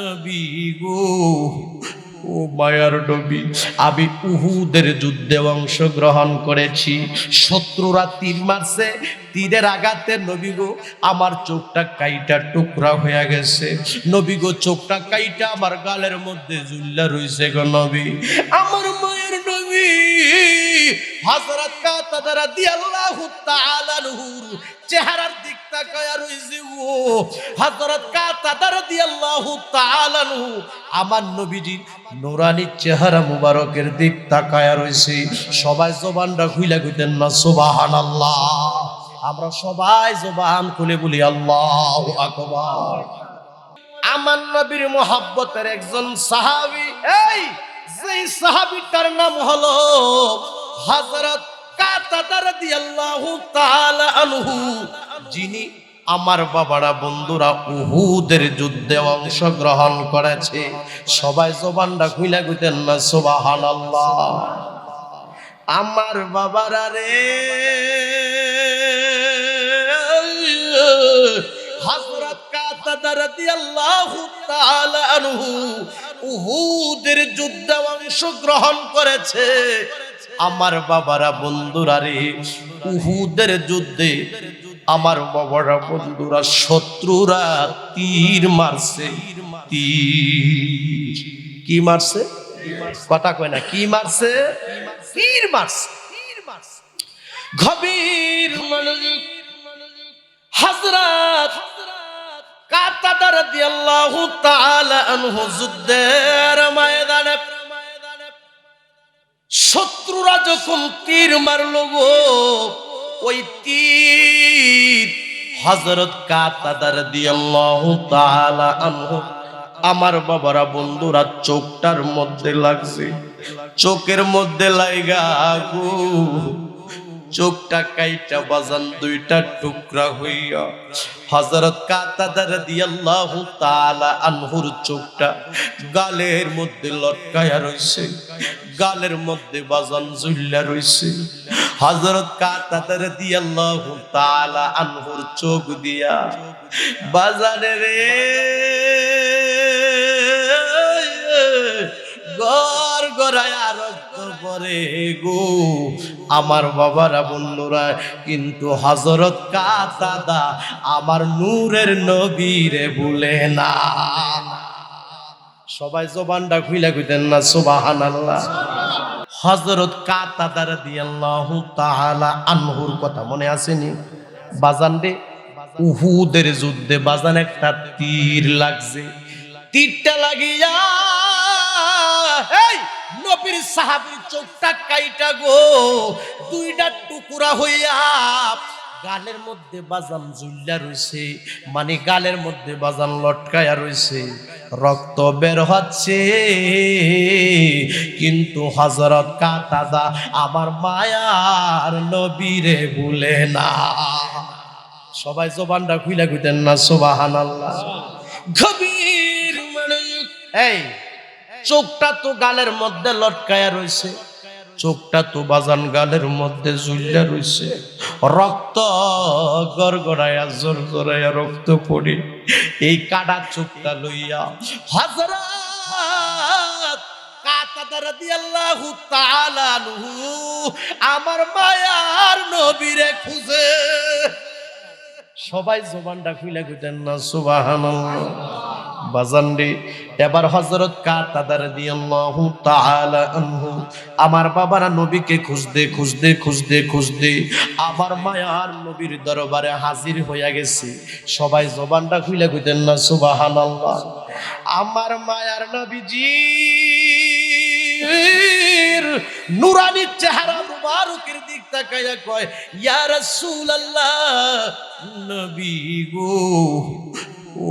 নবী গো। ও মায়ার নবী, আমি উহুদের যুদ্ধে অংশগ্রহণ করেছি। শত্রুরা তীর মারছে তীরের আঘাতে নবী গো, আমার চোখটা কাইটা টুকরা হয়ে গেছে। নবী গো, চোখটা কাইটা আমার গালের মধ্যে জুল্লা রইছে গো নবী। আমার মায়ের নবী হযরত কাতাদা রাদিয়াল্লাহু তাআলা নূর চেহারার দিক তাকায়া রইছে গো হযরত কাতাদা রাদিয়াল্লাহু তাআলা নূ আমার নবীজির নুরানি চেহারা মুবারকের দিক তাকায়া রইছে সবাই জবানটা খুইলা কইতেন না, সুবহানাল্লাহ। আমরা সবাই জবান খুলে বলি, আল্লাহু আকবার। আমার নবীর মোহাব্বতের একজন সাহাবী, এই, যেই সাহাবীটার নাম হলো হযরত কাতাদা রাদিয়াল্লাহু তাআলা আনহু, যিনি আমার বাবারা বন্ধুরা উহুদের যুদ্ধে অংশগ্রহণ করেছে। সবাই জবানটা খুইলা কইতেন না, সুবহানাল্লাহ। আমার বাবারা রে, হযরত কাতাদা রাদিয়াল্লাহু তাআলা আনহু উহুদের যুদ্ধে অংশগ্রহণ করেছে। আমার বাবারা বন্ধুরা রে, উহুদের যুদ্ধে আমার বাবারা বন্ধুরা শত্রুরা তীর মারছে। তীর। কি মারছে? কথা কয় না, কি মারছে? তীর মারছে। গভীর মনোযোগ, হযরত কাতাদা রাদিয়াল্লাহু তাআলা আনহু যুদ্ধের ময়দানে শত্রুরা যখন তীর মারল গো, ওই তীর হজরত কাতাদার দিয়ে আমার বাবারা বন্ধুরা চোখটার মধ্যে লাগছে। চোখের মধ্যে লাইগা গো। চোখটা কাইটা বাজান দুইটা টুকরা হইয়া, হযরত কাতাদা রাদিয়াল্লাহু তাআলা আনহুর চোখটা গালের মধ্যে লটকায়া রইছে, গালের মধ্যে বাজান ঝুল্লা রইছে। হযরত কাতাদা রাদিয়াল্লাহু তাআলা আনহুর চোখ দিয়া বাজারে রে গর গড়ায়া রক্ত পরে গো। আমার বাবারা বন্ধুরা, কিন্তু হজরত কাতাদা আমার নূরের নবীরে ভুলে না। সবাই জবানটা খুইলা কইতেন না, সুবহানাল্লাহ। হজরত কাতাদা রাদিয়াল্লাহু তাআলা আনহুর কথা মনে আসেনি বাজান রে, উহুদের যুদ্ধে বাজান একটা তীর লাগছে। তীরটা লাগিয়া নবীর সাহাবীর চোখটা কাইটা গো। দুইটা টুকুরা হইয়া গালের মধ্যে বাজান জুল্লা রইছে মানে গালের মধ্যে বাজান লটকায়া রইছে। রক্ত বের হচ্ছে, কিন্তু হজরত কাতাদা আমার মায়ার নবীরে ভুলে না। সবাই জবানটা খুইলা কইতেন না সোবাহান আল্লাহ গভীর এই চোখটা তো গালের মধ্যে লটকায়া রইছে। চোখটা তো বাজান গালের মধ্যে ঝুলিয়া রইছে। রক্ত গড়গড়াইয়া, জোর জোরাইয়া রক্ত পড়ে এই কাটা চোখটা লইয়া আনহু আমার মায়ার নবীরে খুঁজে। সবাই জবানটা খুলে কইতেন না, সুবহানাল্লাহ। বাজানরে, এবার হযরত কাতাদা রাদিয়াল্লাহু তাআলা আনহু, আমার বাবারা নবীকে খুঁজতে খুঁজতে খুঁজতে খুঁজতে আমার মায়ার নবীর দরবারে হাজির হইয়া গেছে। সবাই জবানটা খুলে কইতেন না, সুবহানাল্লাহ। আমার মায়ার নবীজি নুরানি চেহারা মুবারকের দিক তাকাইয়া কয়, ইয়া রাসূলুল্লাহ, নবী গো ও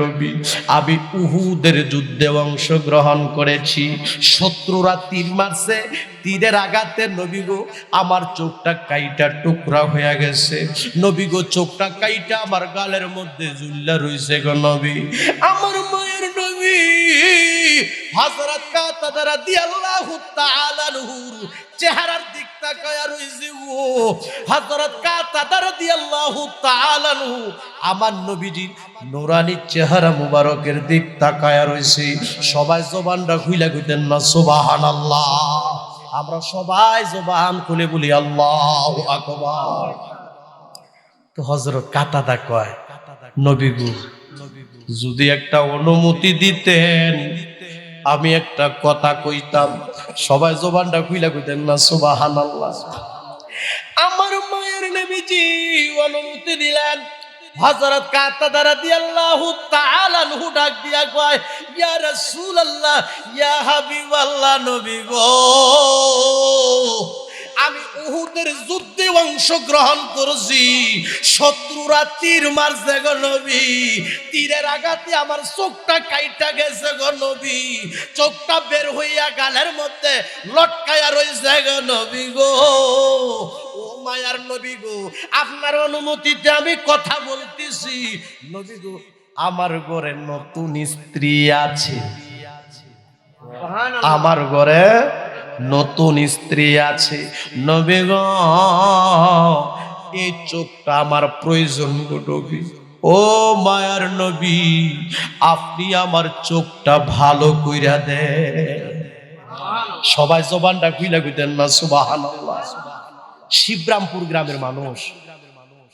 নবী, আমি উহুদের যুদ্ধে অংশগ্রহণ করেছি। শত্রুরা তীর মারছে, তীরের আঘাতে নবী গো, আমার চোখটা কাইটা টুকরা হয়ে গেছে। নবী গো, চোখটা কাইটা আমার গালের মধ্যে জুল্লা রয়েছে গো নবী। আমার মায়ের নবী হযরত কাতাদা রাদিয়াল্লাহু তাআলা নূর চেহারার দিকটা তাকায়া রইছে গো হযরত কাতাদা রাদিয়াল্লাহু তাআলা আনহু আমার নবীজির নুরানি চেহারা মুবারকের দিক তাকায়া রইছে। সবাই জবানটা খুইলা কইতেন না, সুবহানাল্লাহ। আমরা সবাই জবান খুলে বলি, আল্লাহু আকবার। তো হযরত কাতাদা কয় নবী গো যদি একটা অনুমতি দিতেন আমি একটা কথা কইতাম, সবাই জবানটা খুইলা কইতেন না সুবাহান আমার মায়ের নবীজি অনুমতি দিলেন, হযরত কাতাদা রাদিয়াল্লাহু তাআলা নহু ডাক দিয়া কয়, ইয়া রাসূলুল্লাহ, ইয়া হাবিবাল্লাহ নবী গো। আমি উহুদের যুদ্ধে অংশগ্রহণ করেছি। শত্রুরা তীর মারছে গো নবী। তীরের আঘাতে আমার চোখটা কাইটা গেছে গো নবী। চোখটা বের হইয়া গালের মধ্যে লটকায়া রইছে গো নবী গো। ও মায়ার নবী গো আপনার অনুমতিতে আমি কথা বলতেছি। নবী গো আমার ঘরে নতুন স্ত্রী আছে। আমার ঘরে নতুন স্ত্রী আছে। নবী গো, এই চোখটা আমার প্রয়োজন গো ও মায়ার নবী, আপনি আমার চোখটা ভালো কইরা দে সবাই জবানটা খুইলা কইতেন না, সুবহানাল্লাহ। শিবরামপুর গ্রামের মানুষ,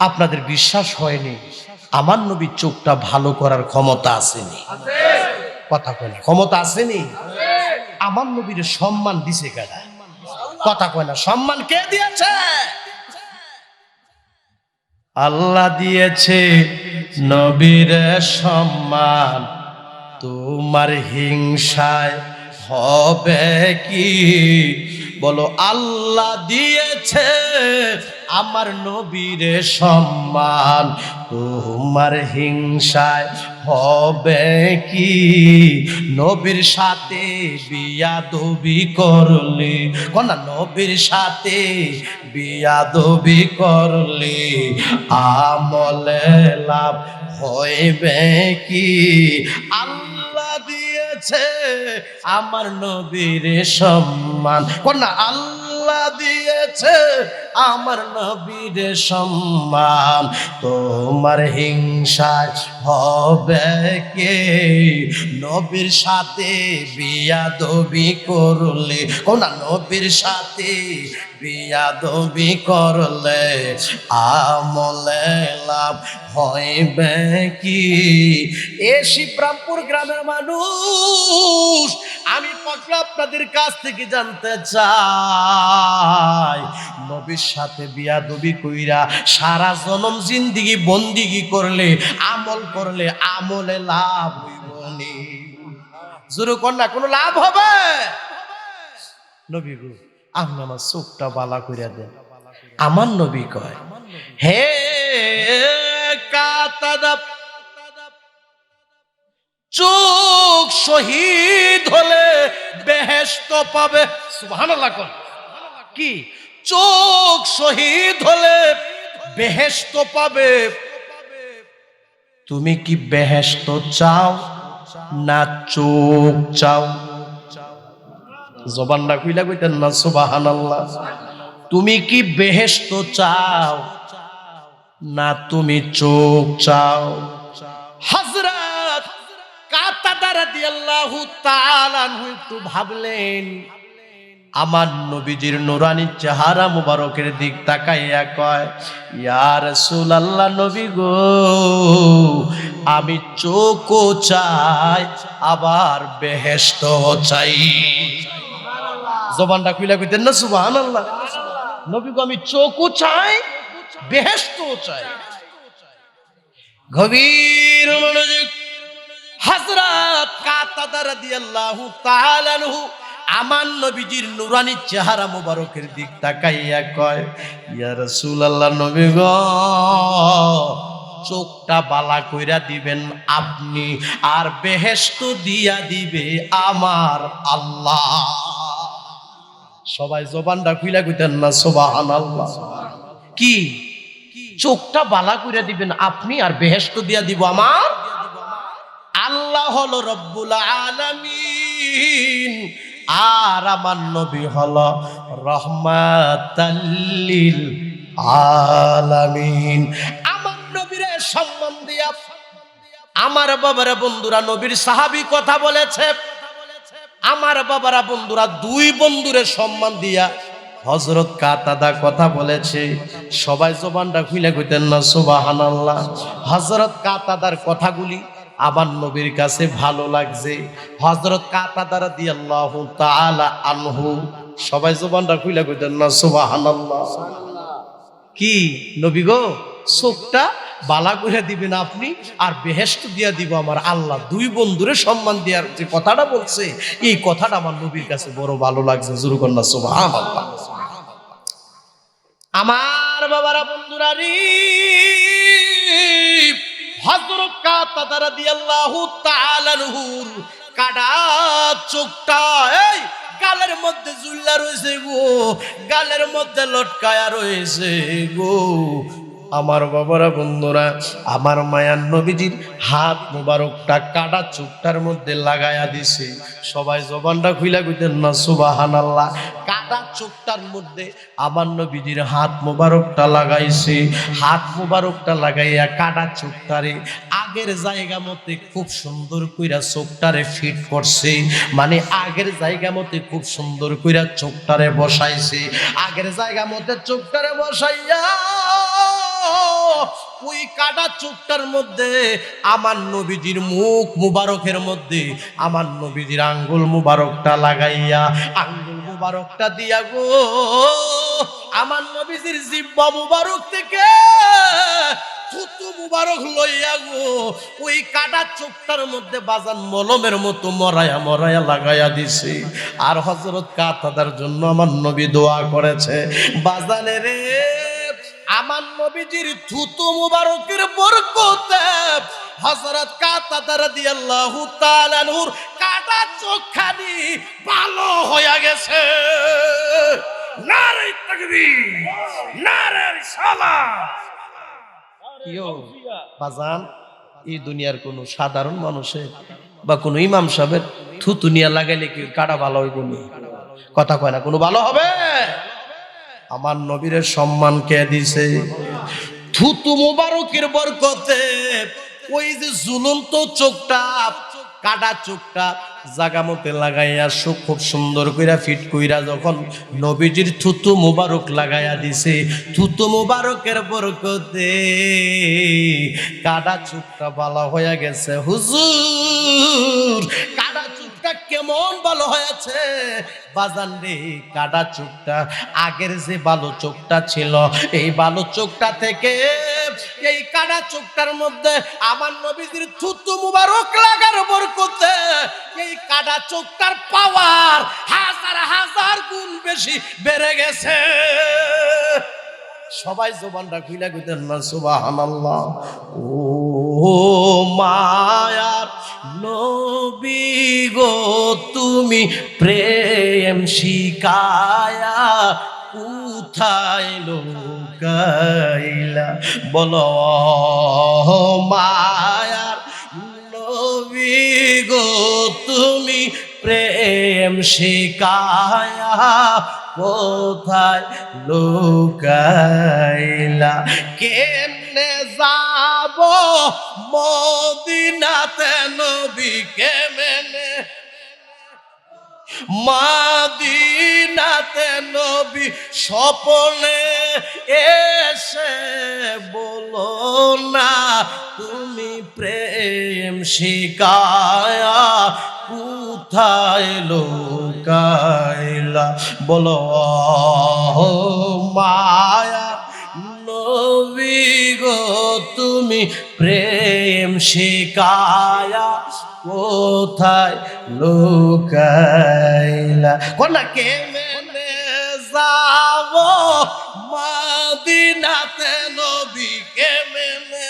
আপনাদের বিশ্বাস হয়নি, আমার নবীর চোখটা ভালো করার ক্ষমতা আসেনি। কথা না ক্ষমতা আসেনি? আমার নবীর সম্মান দিছে কেডা? কথা কয় না, সম্মান কে দিয়েছে? আল্লাহ দিয়েছে নবীর সম্মান। তোমার হিংসায় হবে কি? বলো, আল্লাহ দিয়েছে আমার নবীর সম্মান। তোমার হিংসায় হবে কি? নবীর সাথে বিয়াদবি করলে। কোনা নবীর সাথে বিয়াদবি করলে। আমলে লাভ হইবে কি? আল্লাহ দিয়েছে আমার নবীর সম্মান। কোনা আল্লাহ দিয়েছে আমার নবীর সম্মান, তোমার হিংসায় হবে কে? নবীর সাথে বিয়াদবি করলে, কোনা নবীর সাথে বিয়াদবি করলে আমলে লাভ হইবে কি? এ শিবরামপুর গ্রামের মানুষ, আমি পাগলা আপনাদের কাছ থেকে জানতে চাই। নবীর সাথে কইরা সারা জনম জিন্দিগি বন্দিগি করলে, আমল করলে আমলে লাভ হইব নি। জোরে কোনো লাভ হবে? নবী আপনি আমার চোখটা বালা কইরা দেন। আমার নবী কয়, হে চোখ শহীদ হলে বেহেস্ত পাবে। সুবহানাল্লাহ কি? চোখ শহীদ হলে বেহেস্ত পাবে। তুমি কি বেহেস্ত চাও না চোখ চাও? জবানটা খুইলা কইতেন না, সুবহানাল্লাহ। তুমি কি বেহেস্ত চাও না তুমি চোখ চাও? হযরত কাতাদা রাদিয়াল্লাহু তাআলা আনহু একটু ভাবলেন আমার নবীজির নুরানি চেহারা মুবারকের দিক তাকাইয়া কয়, ইয়া রাসূলুল্লাহ নবী গো, আমি চোখও চাই, আবার বেহেস্ত চাই। জবানটা খুইলা কইতেন না, সুবহানাল্লাহ। নবী গো, আমি চোখও চাই বেহেস্ত চাই। গভীর মনোযোগ, হযরত কাতাদা রাদিয়াল্লাহু তাআলা আমার নবীজির নুরানি চেহারা মোবারকের দিক তাকাইয়া কয়, ইয়া রাসূলুল্লাহ নবী গো, চোখটা বালা কইরা দিবেন আপনি আর বেহেশত দিয়া দিবে আমার আল্লাহ। সবাই জবানটা খুইলা কইতেন না, সুবহানাল্লাহ। কি? চোখটা বালা কইরা দিবেন আপনি আর বেহেশত দিয়া দিব আমার? আল্লাহ হলো রব্বুল আলামিন। আর আমার নবী হল রহমাতাল্লিল আলামিন। আমার নবীরে সম্মান দিয়া, আমার বাবারা বন্ধুরা নবীর সাহাবী কথা বলেছে। আমার বাবারা বন্ধুরা দুই বন্ধুরে সম্মান দিয়া হজরত কাতাদা কথা বলেছে। সবাই জবানটা খুলে কইতেন না আল্লাহ হজরত কাতাদার কথাগুলি আমার নবীর কাছে ভালো লাগছে। হজরত কাতাদার দিয়ে আল্লাহ আনহু, সবাই জবানটা খুলে কইতেন না সুবাহান কি নবী গো, চোখটা বালা করে দিবেন আপনি? আর বেহেস্ত দিয়া দিব আমার আল্লাহ। দুই বন্ধুরে সম্মান দেওয়ার যে কথাটা বলছে, এই কথাটা আমার নবীর কাছে বড় ভালো লাগছে, জুরু কন্যা আল্লাহ আমার বাবারা, বন্ধুরা রে হযরত কাতাদা রাদিয়াল্লাহু তাআলা আনহুর কাডা চোখটা, এই গালের মধ্যে জুল্লা রয়েছে গো, গালের মধ্যে লটকায়া রয়েছে গো। আমার বাবারা, বন্ধুরা, আমার মায়ার নবীজির হাত মুবারকটা, কাটা চুপটার মধ্যে লাগায়া দিছে। সবাই জবানটা খুইলা কইতেন না সুবাহান আল্লাহ কাটা চোখটার মধ্যে আমার নবীজির হাত মুবারকটা লাগাইছে, হাত মুবারকটা লাগাইয়া কাটা চোখটারে আগের জায়গা মতে খুব সুন্দর কইরা চোখটারে ফিট করছে মানে আগের জায়গা মতে খুব সুন্দর কইরা চোখটারে বসাইছে, আগের জায়গা মতে চোখটারে বসাইয়া ওই কাটা চোখটার মধ্যে আমার নবীজির মুখ মুবারকের মধ্যে, আমার নবীজির আঙ্গুল মুবারকটা লাগাইয়া আঙ্গুল মুবারকটা দিয়া গো। আমার নবীজির জিব্বা মুবারক থেকে থুতু মুবারক লইয়া গো। ওই কাটা চোখটার মধ্যে বাজান মলমের মতো মরায়া মরায়া লাগাইয়া দিছি। আর হজরত কাতাদার জন্য আমার নবী দোয়া করেছে। বাজানে রে আমার নবীজির থুতু মুবারকের বরকতে হযরত কাতাদা রাদিয়াল্লাহু তাআলা নূর কাটা চোখখানি ভালো হয়ে গেছে। নারে তাকবীর নারে রিসালাত বাজান, এই দুনিয়ার কোনো সাধারণ মানুষের বা কোনো ইমাম সাহেবের থুতু নিয়ে লাগাইলে কি কাটা ভালো হইব? কথা কয় না, কোনো ভালো হবে? আমার নবীরের সম্মান কে দিছে? থুতু মুবারকের বরকতে ওই যে ঝুলন্ত চোখটা, কাটা চোখটা জাগা মতে লাগাইয়া সু খুব সুন্দর কইরা, ফিট কইরা যখন নবীজির থুতু মুবারক লাগাইয়া দিছে থুতু মুবারকের বরকতে কাটা চোখটা ভালো হয়ে গেছে। হুজুর, কাটা চোখটা কেমন ভালো হয়েছে? বাজান রে কাটা চোখটা, আগের যে ভালো চোখটা ছিল, এই ভালো চোখটা থেকে এই কাটা চোখটার মধ্যে আমার নবীজির থুতু মুবারক লাগার বরকতে এই কাটা চোখটার পাওয়ার হাজার হাজার গুণ বেশি বেড়ে গেছে। সবাই জবানটা খুইলা কইতেন না, সুবহানাল্লাহ। ও মায়ার নবী গো তুমি প্রেম শিকায়া কোথায় লোকাইলা? বলো মায়ার নবী গো তুমি প্রেম শিকায়া কোথায় লুকাইলা? কেমনে যাব মদিনাতে নবী, কেমনে মাদিনাতে নবী স্বপনে এসে বলো না, তুমি প্রেম শিকায়া কোথায় লোকাইলা? বলো মায়া নবী গো, তুমি প্রেম শিকায়া কোথায় লোকাইলা? কোনা কেমনে যাব? মাদিনাতে নবী কেমনে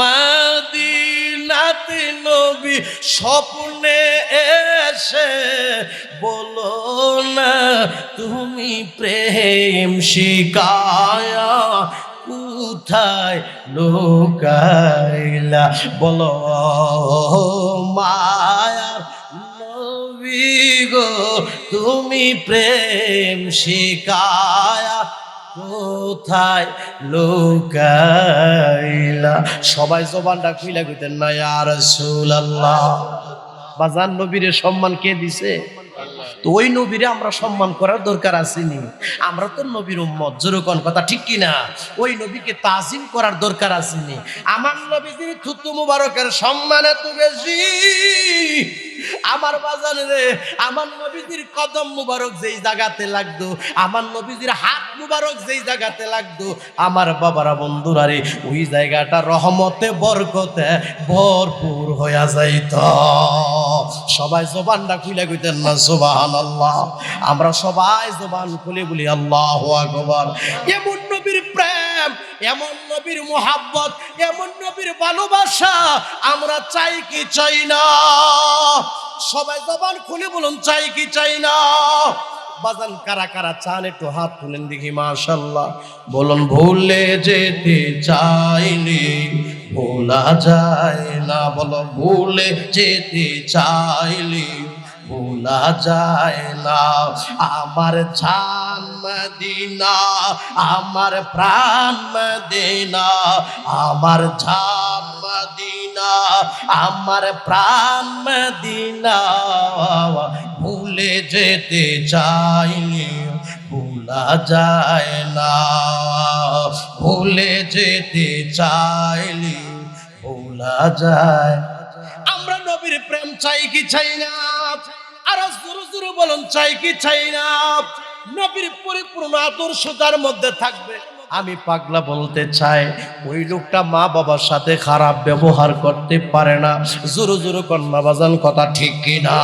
মাদিনাতে নবী স্বপ্নে এসে বলো না, তুমি প্রেম শিকায়া কোথায় লোকাইলা বলো, মায়ার নবী গো, তুমি প্রেম শিকায়া কোথায় লুকাইলা? সবাই জবানটা খুইলা কইতেন না ইয়া রাসূলুল্লাহ। বাজার নবীরে সম্মান কে দিছে? তো ওই নবীরে আমরা সম্মান করার দরকার আসেনি। আমরা তো নবীর উম্মত যেরকম কথা ঠিক কি না ওই নবীকে তাজিম করার দরকার আসেনি। আমার নবীজির থুতু মুবারকের সম্মান এত বেশি। আমার বাজারে রে, আমার নবীজির কদম মুবারক যেই জায়গাতে লাগতো, আমার নবীজির হাত মুবারক যেই জায়গাতে লাগতো, আমার বাবারা বন্ধুরা রে, ওই জায়গাটা রহমতে, বরকতে ভরপুর হইয়া যাইত। সবাই জবানটা খুলে কইতেন না সুবাহান আল্লাহ আমরা সবাই জবান খুলে বলি, আল্লাহ আকবার। এমন নবীর প্রেম এমন নবীর মোহাব্বত, এমন নবীর ভালোবাসা, আমরা চাই কি চাই না? সবাই জবান খুলে বলুন, চাই কি চাই না? বাজান, কারা কারা চান, একটু হাত তুলেন দেখি মাশাল্লাহ বলুন, ভুলে যেতে চাইনি, ভোলা যায় না, বলো, ভুলে যেতে চাইলি ভোলা যায় না। আমার ছান মদিনা, আমার প্রাণ মদিনা, আমার ছান মদিনা, আমার প্রাণ মদিনা। ভুলে যেতে চাইনি ভোলা যায় না। ভুলে যেতে চাইলি ভোলা যায়। আমরা নবীর প্রেম চাই কি চাই না? আর জোরে জোরে বলুন, চাই কি চাই না? নবীর পরিপূর্ণ আদর্শ তার মধ্যে থাকবে। আমি পাগলা বলতে চাই, ওই লোকটা মা বাবার সাথে খারাপ ব্যবহার করতে পারে না। জোরে জোরে কন্যা বাজান, কথা ঠিক কিনা?